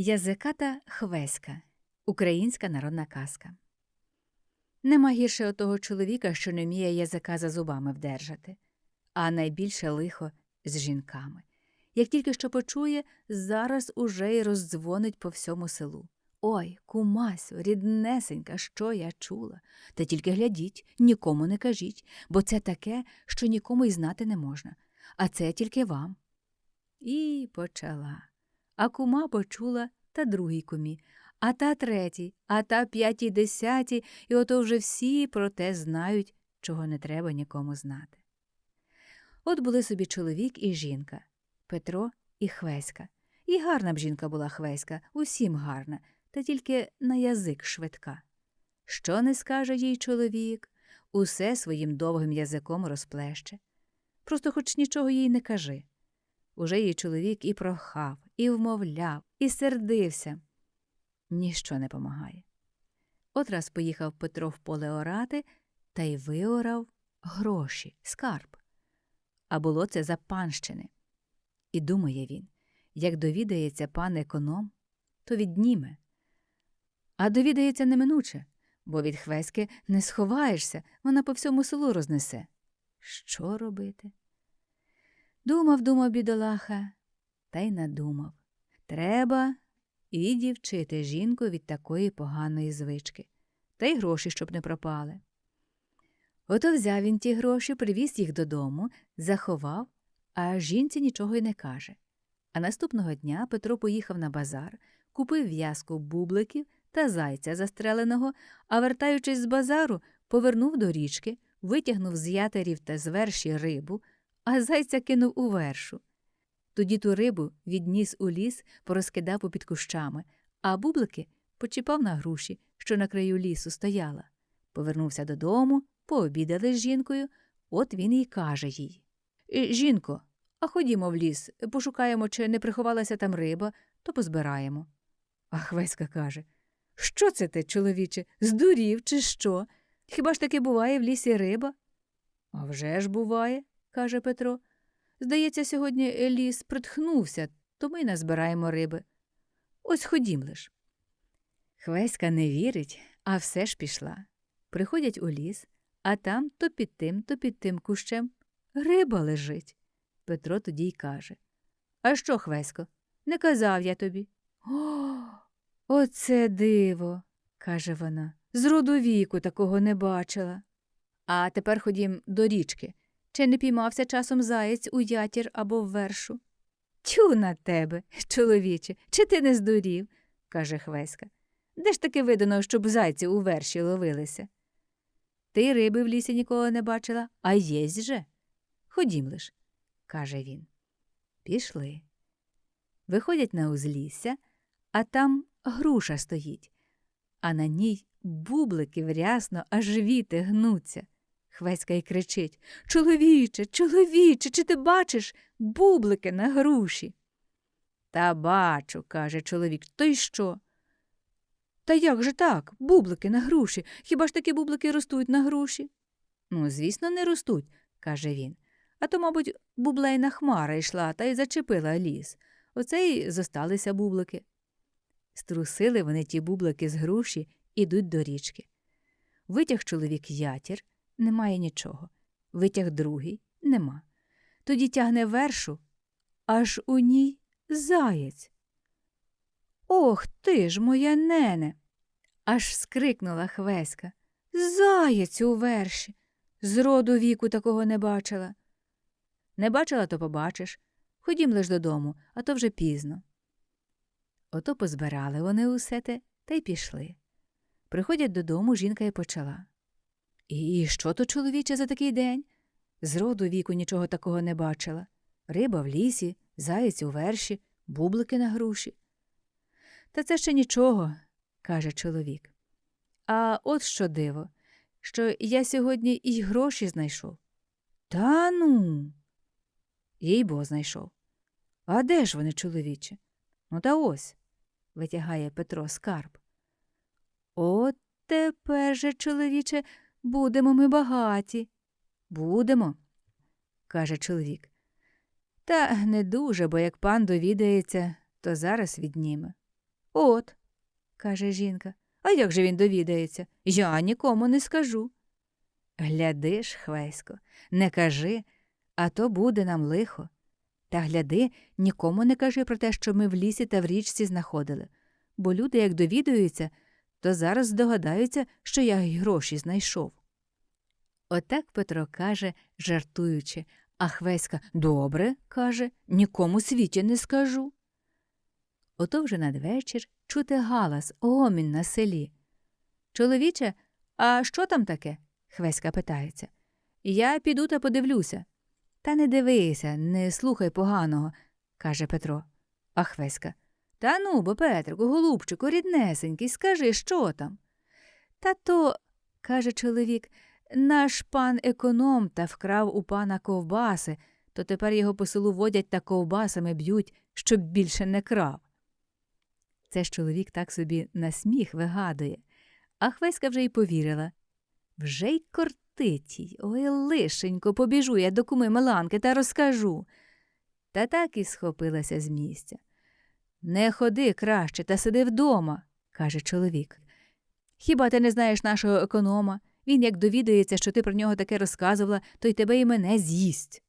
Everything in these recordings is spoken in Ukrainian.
Язиката Хвеська Українська народна казка. Нема гірше отого чоловіка, що не вміє язика за зубами вдержати, а найбільше лихо з жінками. Як тільки що почує, зараз уже й роздзвонить по всьому селу. Ой, кумасю, ріднесенька, що я чула. Та тільки глядіть, нікому не кажіть, бо це таке, що нікому й знати не можна, а це тільки вам. І почала. А кума почула та другій кумі, а та третій, а та п'ятій десятій, і ото вже всі про те знають, чого не треба нікому знати. От були собі чоловік і жінка Петро і Хвеська. І гарна б жінка була Хвеська, усім гарна, та тільки на язик швидка. Що не скаже їй чоловік, усе своїм довгим язиком розплеще. Просто хоч нічого їй не кажи. Уже її чоловік і прохав, і вмовляв, і сердився. Ніщо не помагає. От раз поїхав Петро в поле орати та й виорав гроші, скарб. А було це за панщини. І думає він, як довідається пан економ, то відніме. А довідається неминуче, бо від хвеськи не сховаєшся, вона по всьому селу рознесе. Що робити? Думав, думав бідолаха, та й надумав. Треба відівчити жінку від такої поганої звички, та й гроші, щоб не пропали. Ото взяв він ті гроші, привіз їх додому, заховав, а жінці нічого й не каже. А наступного дня Петро поїхав на базар, купив в'язку бубликів та зайця застреленого, а вертаючись з базару, повернув до річки, витягнув з ятерів та з верші рибу, а зайця кинув у вершу. Тоді ту рибу відніс у ліс, порозкидав попід кущами, а бублики почіпав на груші, що на краю лісу стояла. Повернувся додому, пообідали з жінкою, от він і каже їй «Е, Жінко, а ходімо в ліс, пошукаємо, чи не приховалася там риба, то позбираємо. А Хвеська каже Що це ти, чоловіче, здурів, чи що? Хіба ж таки буває в лісі риба? «А вже ж буває, каже Петро. Здається, сьогодні ліс притхнувся, то ми назбираємо риби. Ось ходім лиш. Хвеська не вірить, а все ж пішла. Приходять у ліс, а там то під тим, то під тим кущем риба лежить. Петро тоді й каже А що, Хвесько, не казав я тобі. О, оце диво, каже вона. З роду віку такого не бачила. А тепер ходім до річки. Чи не піймався часом заєць у ятір або в вершу? Тю на тебе, чоловіче, чи ти не здурів, каже Хвеська. Де ж таки видано, щоб зайці у верші ловилися? Ти риби в лісі ніколи не бачила, а єсть же. Ходім лиш, каже він. Пішли. Виходять на узлісся, а там груша стоїть, а на ній бублики врясно, аж віти гнуться. Хвеська й кричить Чоловіче, чоловіче, чи ти бачиш бублики на груші? Та бачу, каже чоловік, то й що? Та як же так, бублики на груші? Хіба ж такі бублики ростуть на груші? Ну, звісно, не ростуть, каже він. А то, мабуть, бублейна хмара йшла та й зачепила ліс. Оце й зосталися бублики. Струсили вони ті бублики з груші, ідуть до річки. Витяг чоловік ятір, немає нічого. Витяг другий нема. Тоді тягне вершу, аж у ній заєць. Ох ти ж, моя нене. аж скрикнула Хвеська. Заєць у верші. З роду віку такого не бачила. Не бачила, то побачиш. Ходім лиш додому, а то вже пізно. Ото позбирали вони усе те та й пішли. Приходять додому, жінка й почала. І що то, чоловіче, за такий день? З роду віку нічого такого не бачила. Риба в лісі, заєць у верші, бублики на груші. Та це ще нічого, каже чоловік. А от що диво, що я сьогодні і гроші знайшов. Та ну. Їй бо знайшов. А де ж вони, чоловіче? Ну, та ось, витягає Петро скарб. От тепер же, чоловіче, будемо ми багаті. Будемо, каже чоловік. Та не дуже, бо як пан довідається, то зараз відніме. От, каже жінка. А як же він довідається? Я нікому не скажу. Гляди ж, Хвесько, не кажи, а то буде нам лихо. Та гляди, нікому не кажи про те, що ми в лісі та в річці знаходили, бо люди, як довідаються, то зараз здогадаються, що я й гроші знайшов. Отак Петро каже, жартуючи, а Хвеська добре, каже, нікому світі не скажу. Ото вже надвечір чути галас, гомін на селі. Чоловіче, а що там таке? Хвеська питається. Я піду та подивлюся. Та не дивися, не слухай поганого, каже Петро. А Хвеська. Та ну, бо, Петрику, голубчику, ріднесенький, скажи, що там? Та то, каже чоловік, наш пан економ та вкрав у пана ковбаси, то тепер його по селу водять та ковбасами б'ють, щоб більше не крав. Це ж чоловік так собі на сміх вигадує. А Хвеська вже й повірила. Вже й кортить їй. Ой, лишенько, побіжу я до куми Меланки та розкажу. Та так і схопилася з місця. Не ходи краще та сиди вдома, каже чоловік. Хіба ти не знаєш нашого економа? Він, як довідається, що ти про нього таке розказувала, то й тебе і мене з'їсть.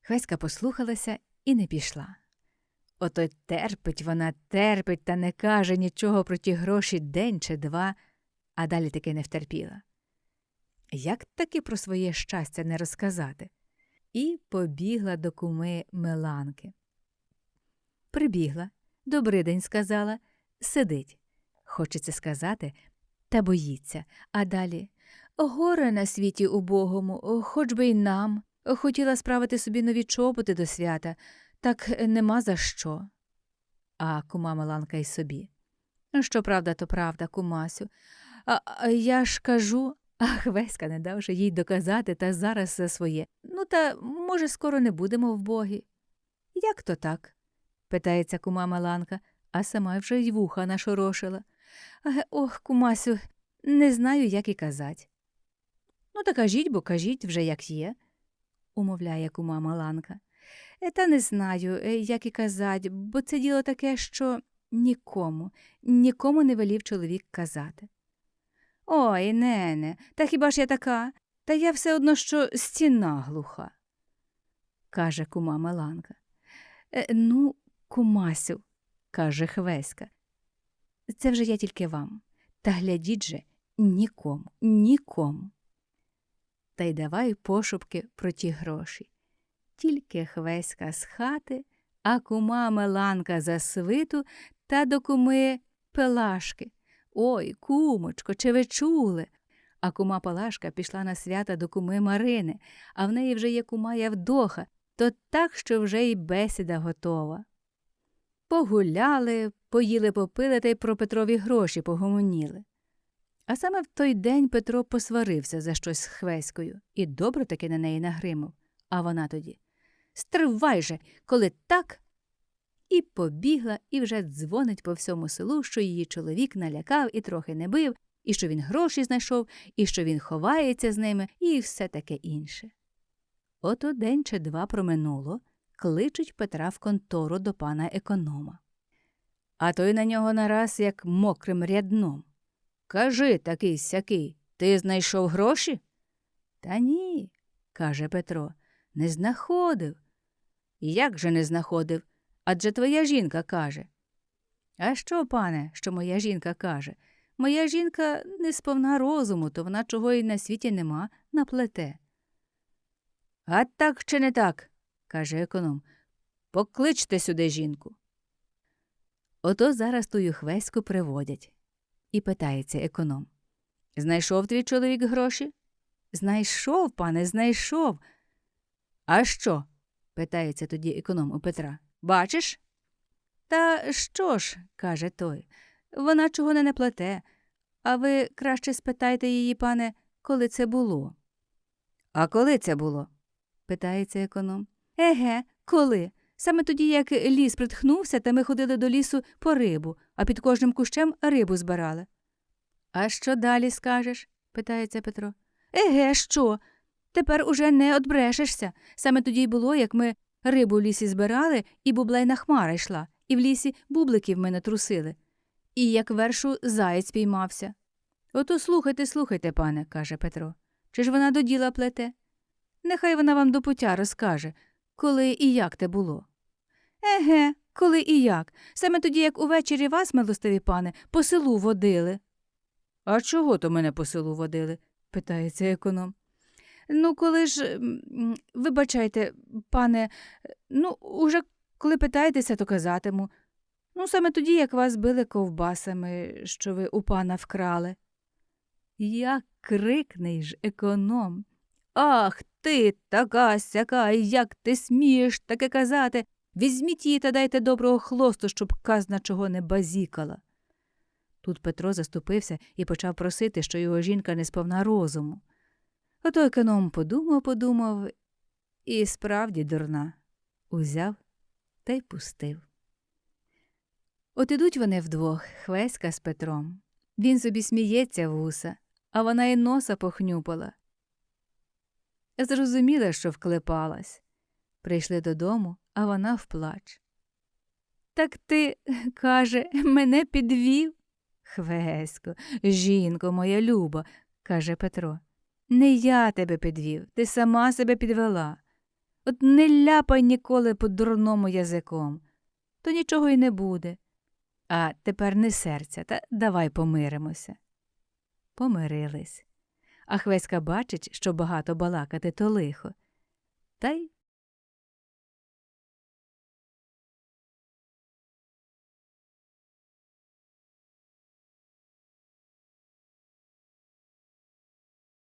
Хвеська послухалася і не пішла. Ото й терпить вона, терпить та не каже нічого про ті гроші день чи два, а далі таки не втерпіла. Як таки про своє щастя не розказати? І побігла до куми Меланки. Прибігла, добрий день сказала, сидить. Хочеться сказати, та боїться. А далі горе на світі убогому, хоч би й нам. Хотіла справити собі нові чоботи до свята, так нема за що. А кума Меланка й собі. Що правда, то правда, кумасю. А, а я ж кажу, ах, Веська не давши їй доказати та зараз за своє. Ну, та, може, скоро не будемо вбогі. Як то так? питається кума Маланка, а сама вже й вуха нашорошила. Ага, ох, кумасю, не знаю, як і казать. Ну, та кажіть, бо кажіть вже, як є, умовляє кума Маланка. «Е, Та не знаю, е, як і казать, бо це діло таке, що нікому, нікому не велів чоловік казати. Ой, нене, та хіба ж я така? Та я все одно, що стіна глуха, каже кума Меланка. «Е, Ну, кумасю, каже Хвеська. Це вже я тільки вам. Та глядіть же нікому, нікому. Та й давай пошупки про ті гроші. Тільки Хвеська з хати, а кума Меланка за свиту та до куми Пелашки. Ой, кумочко, чи ви чули? А кума Палашка пішла на свята до куми Марини, а в неї вже є кума Явдоха, то так, що вже й бесіда готова. Погуляли, поїли попили та й про Петрові гроші погомоніли. А саме в той день Петро посварився за щось з Хвеською і добре таки на неї нагримав. А вона тоді Стривай же, коли так. І побігла, і вже дзвонить по всьому селу, що її чоловік налякав і трохи не бив, і що він гроші знайшов, і що він ховається з ними, і все таке інше. Ото день чи два проминуло, кличуть Петра в контору до пана економа. А той на нього нараз, як мокрим рядном. Кажи такий сякий, ти знайшов гроші? Та ні, каже Петро, не знаходив. Як же не знаходив? Адже твоя жінка каже. А що, пане, що моя жінка каже? Моя жінка не сповна розуму, то вона чого й на світі нема, наплете. А так чи не так? Каже економ. Покличте сюди жінку. Ото зараз тую хвеську приводять. І питається економ. Знайшов твій чоловік гроші? Знайшов, пане, знайшов. А що? питається тоді економ у Петра. Бачиш? Та що ж, каже той, вона чого не наплете. А ви краще спитайте її, пане, коли це було. А коли це було? питається економ. Еге, коли? Саме тоді, як ліс притхнувся, та ми ходили до лісу по рибу, а під кожним кущем рибу збирали. А що далі скажеш? питається Петро. Еге, що? Тепер уже не одбрешешся. Саме тоді й було, як ми рибу в лісі збирали, і бублейна хмара йшла, і в лісі бублики в мене трусили, і як вершу заєць піймався. Ото слухайте, слухайте, пане, каже Петро. Чи ж вона до діла плете? Нехай вона вам до пуття розкаже, коли і як те було. Еге, коли і як. Саме тоді, як увечері вас, милостиві пане, по селу водили. А чого то мене по селу водили? питається економ. Ну, коли ж, вибачайте, пане, ну, уже коли питаєтеся, то казатиму. Ну, саме тоді, як вас били ковбасами, що ви у пана вкрали. Як крикне ж економ. Ах ти, така сяка, як ти смієш таке казати. Візьміть її та дайте доброго хлосту, щоб казна чого не базікала. Тут Петро заступився і почав просити, що його жінка не сповна розуму. Ото економ подумав, подумав і справді дурна. Узяв та й пустив. От ідуть вони вдвох, Хвеська з Петром. Він собі сміється вуса, а вона й носа похнюпала. Зрозуміла, що вклепалась. Прийшли додому, а вона вплач. Так ти, каже, мене підвів. Хвесько, жінко моя люба, каже Петро. Не я тебе підвів, ти сама себе підвела. От не ляпай ніколи по дурному язиком, то нічого й не буде. А тепер не серця, та давай помиримося. Помирились. А Хвеська бачить, що багато балакати то лихо, та й